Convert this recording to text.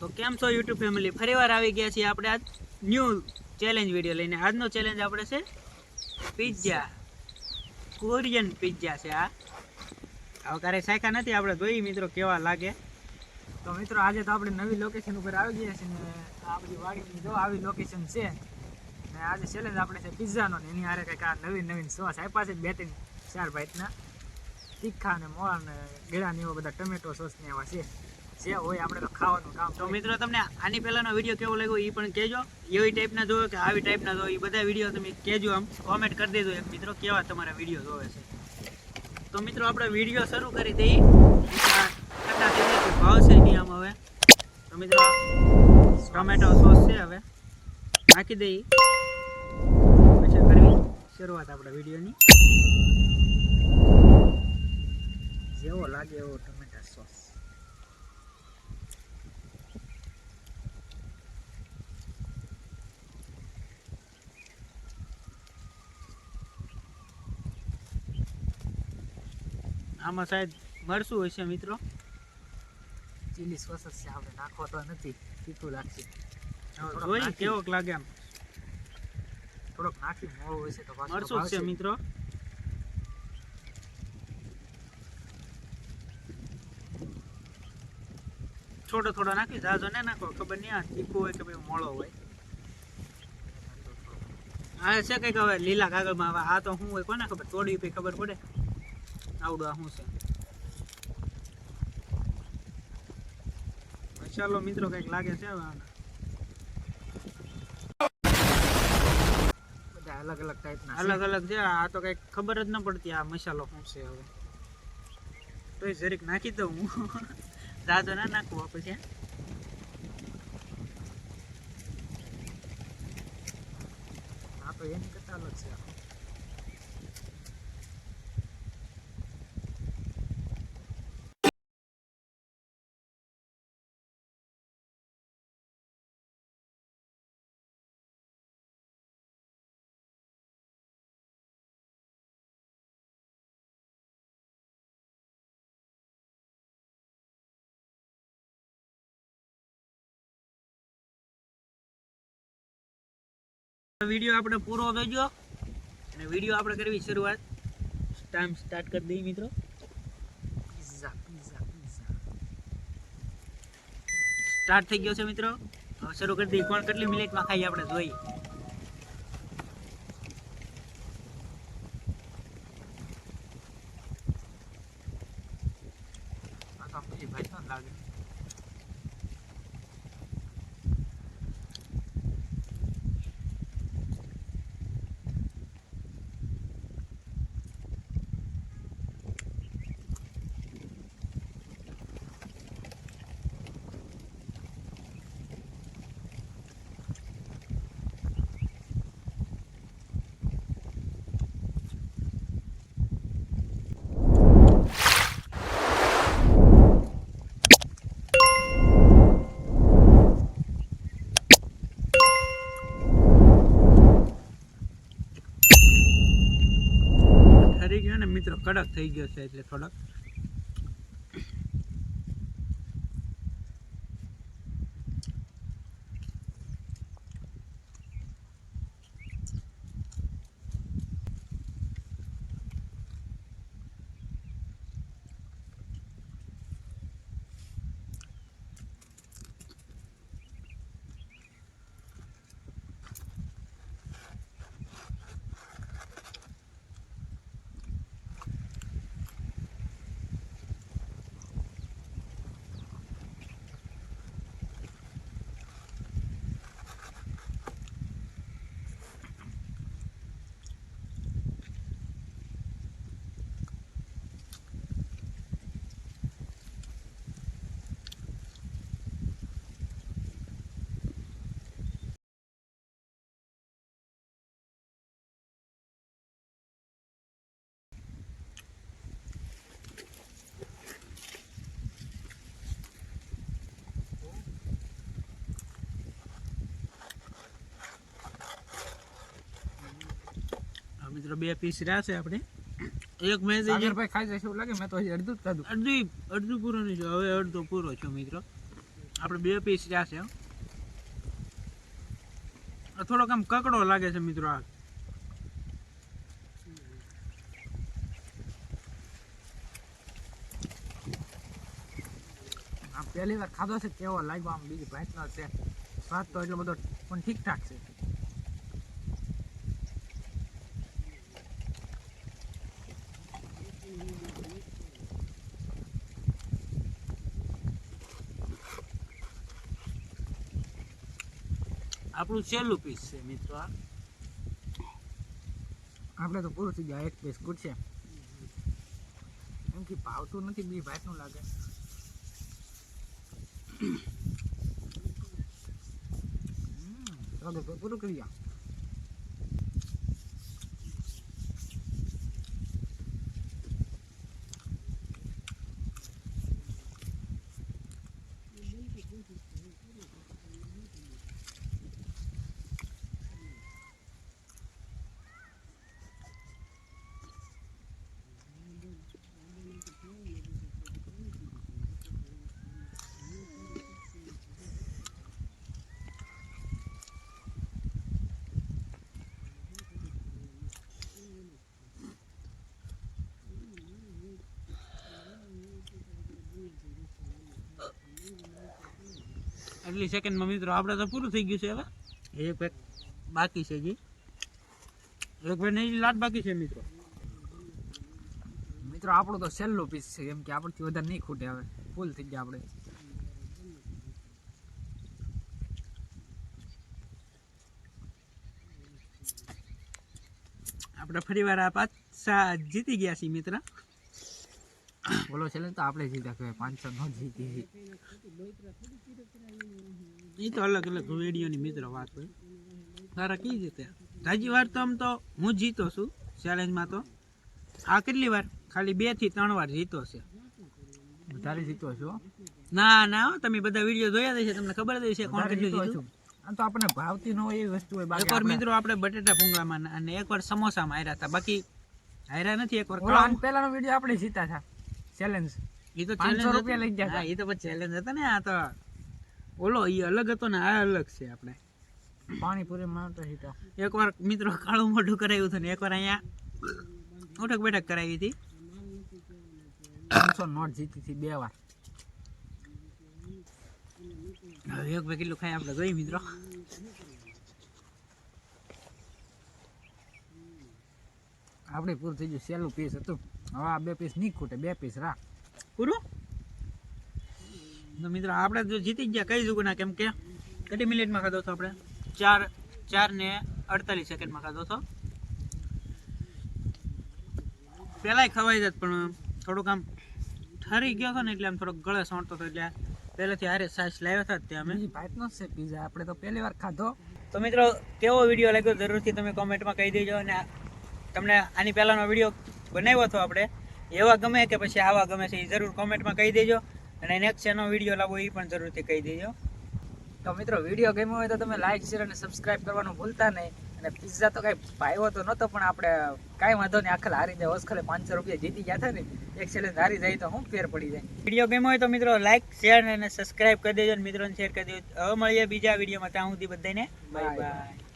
તો કેમ છો યુટ્યુબ ફેમિલી ફરીવાર આવી ગયા છીએ આપણે આજ ન્યૂ ચેલેન્જ વીડિયો લઈને. આજનો ચેલેન્જ આપણે છે પિઝા કોરિયન પિઝા છે આ. હવે ક્યારેય શાખા નથી, આપણે જોઈએ મિત્રો કેવા લાગે. તો મિત્રો આજે તો આપણે નવી લોકેશન ઉપર આવી ગયા છીએ ને આ બધી વાડીની જો આવી લોકેશન છે ને આજે ચેલેન્જ આપણે છે પિઝાનો ને એની હારે કંઈક આ નવીન નવીન સોસ આપ્યા છે બે ત્રણ ચાર ભાઈના તીખા ને મોળા ને ગળા ને એવા બધા ટમેટો સોસ ને એવા છે. જે હોય આપણે તો ખાવાનું કામ તો મિત્રો તમને આની પહેલાનો વીડિયો કેવો લાગ્યો એ પણ કહેજો. એવી ટાઈપના જોયો કે આવી ટાઈપના જોયો એ બધા વીડિયો તમે કહેજો આમ. કોમેન્ટ કરી દેજો એક મિત્રો કેવા તમારા વીડિયો જોવે છે. તો મિત્રો આપણે વીડિયો શરૂ કરી દઈએ. ભાવ છે નહીં આમ હવે. તો મિત્રો ટોમેટો સોસ છે હવે. નાખી દઈએ. પછી કરવી શરૂઆત આપણા વિડીયોની જેવો લાગે એવો ટમેટા સોસ. આમાં સાહેબ મળશું હોય છે મિત્રો. ચીલી સોસ છે આપણે નાખો તો નથી તીખું લાગશે. જોઈ કેવોક લાગે આમ થોડોક નાખી મોળો હોય છે તો મળશું છે મિત્રો. થોડો થોડો નાખી જાજો ને નાખો ખબર નહીં આ તીખું હોય કે ભાઈ મોળો હોય. આ છે કંઈક હવે લીલા કાગળમાં હવે આ તો શું હોય કોને ખબર? તોડી પછી ખબર પડે. આવડું આ શું છે? ચાલો મિત્રો કંઈક લાગે છે. બધા અલગ અલગ ટાઈપના અલગ અલગ છે આ તો કંઈક ખબર જ ન પડતી આ મસાલો શું છે હવે. તો જરીક નાખી દઉં હું. દાદો ના નાખું પછી. આ તો એની કરતા અલગ છે. વીડિયો આપણે પૂરો જોજો અને વીડિયો આપણે કરવી શરૂઆત. ટાઈમ સ્ટાર્ટ કરી દઈએ મિત્રો. પિઝા પિઝા પિઝા સ્ટાર્ટ થઈ ગયો છે મિત્રો. હવે શરૂ કરી દઈએ. કોણ કેટલી મિનિટમાં ખાઈએ આપણે જોઈએ. ભાઈ લાગે ઠરી ગયો કડક થઈ ગયો છે એટલે થોડોક. મિત્રો બે પીસ રહ્યા છે આપણે. એક મેં ભાઈ ખાઈ જશે એવું લાગે મેં તો હજી અડધું જ ખાધું. અડધી અડધું પૂરો નહીં હવે અડધો પૂરો છે મિત્રો. આપણે બે પીસ રહ્યા છે થોડોક આમ કકડો લાગે છે મિત્રો આ. પહેલી વાર ખાધો છે કેવો લાગ્યો આમ બીજી ભાતનો છે. સ્વાદ તો એટલો બધો પણ ઠીકઠાક છે. આપણું છેલ્લું પીસ છે મિત્રો આ આપણે તો પૂરું થઈ ગયા એક બિસ્કુટ છે. એમ કે ભાવતું નથી, બી ભાતનું લાગે. પૂરું કરી ગયા આટલી સેકન્ડમાં મિત્રો આપણે તો પૂરું થઈ ગયું છે હવે. એક પેક બાકી છે જી એક પેક લાટ બાકી છે મિત્રો. મિત્રો આપણું તો છેલ્લું પીસ છે કેમ કે આપણથી વધારે નહીં ખૂટે હવે. ફૂલ થઈ ગયા આપણે. આપણે ફરી વાર આ પાછા જીતી ગયા છીએ મિત્ર. બોલો છે તો આપણે જીતા કહેવાય પાંચસો નો જીતી. એ તો અલગ અલગ વિડીયોની મિત્ર વાત હોય. તારા કઈ રીતે તાજી વાર તો આમ તો હું જીતો છું ચેલેન્જમાં તો. આ કેટલી વાર? ખાલી બેથી ત્રણ વાર જીતો છે. વધારે જીતો છો? ના ના તમે બધા વીડિયો જોયા છે તમને ખબર જ છે કોણ કેટલું જીતો તો આપણને ભાવતી ન હોય એવી વસ્તુ હોય એકવાર મિત્રો આપણે બટેટા ભૂંગળામાં અને એકવાર સમોસામાં હાર્યા હતા. બાકી હાર્યા નથી એકવાર વાર પહેલાનો વીડિયો આપણે જીતા હતા ચેલેન્જ એ તો 500 રૂપિયા લઈ. ગયા એ તો પછી ચેલેન્જ હતા ને આ તો ઓલો એ અલગ હતો ને આ અલગ છે આપણે. પાણીપુરી માં તો એકવાર મિત્રો કાળું મોઢું કરાવ્યું હતું ને એકવાર અહીંયા ઉઠક બેઠક કરાવી હતી. પાંચસો નોટ જીતી હતી બે વાર. હવે એક બે કિલો ખાઈ આપણે જોઈ મિત્રો. આપણે પૂરું થઈ ગયું. સહેલું પીસ હતું. હવે આ બે પીસ નહીં ખૂટે બે પીસ રાખ. પૂરું તો મિત્રો આપણે જો જીતી ગયા કઈ જુગું ના કેમ કે કેટલી મિનિટમાં ખાધો હતો આપણે? ચાર ચાર ને અડતાલીસ સેકન્ડમાં ખાધો હતો. પહેલાંય ખવાઈ જાત પણ થોડુંક આમ ઠરી ગયો હતો ને એટલે આમ થોડોક ગળે સોંટતો હતો એટલે પહેલેથી હારે સાસ લાવ્યા હતા તે અમે. ભાતનો છે પીઝા આપણે તો પહેલી વાર ખાધો. તો મિત્રો કેવો વીડિયો લાગ્યો જરૂરથી તમે કોમેન્ટમાં કહી દેજો અને તમને આની પહેલાંનો વીડિયો બનાવ્યો હતો આપણે. એવા ગમે કે પછી આવા ગમે છે એ જરૂર કોમેન્ટમાં કહી દેજો. અને નેક્સ્ટ એનો વીડિયો લાવો એ પણ જરૂરથી કહી દેજો. તો મિત્રો વીડિયો ગમ્યો હોય તો તમે લાઈક શેર અને સબસ્ક્રાઈબ કરવાનું ભૂલતા નહીં. અને પિઝા તો કાંઈ ભાવ્યો તો નહોતો પણ આપણે કાંઈ વાંધો નહીં. આખલ હારી જાય હોસખલે પાંચસો રૂપિયા જીતી ગયા હતા ને એક ચેલેન્જ હારી જાય તો હું ફેર પડી જાય. વીડિયો ગમ્યો હોય તો મિત્રો લાઈક શેર અને સબસ્ક્રાઇબ કરી દેજો અને મિત્રોને શેર કરી દેજો. હવે મળીએ બીજા વિડીયોમાં ત્યાં સુધી બધાને. Bye bye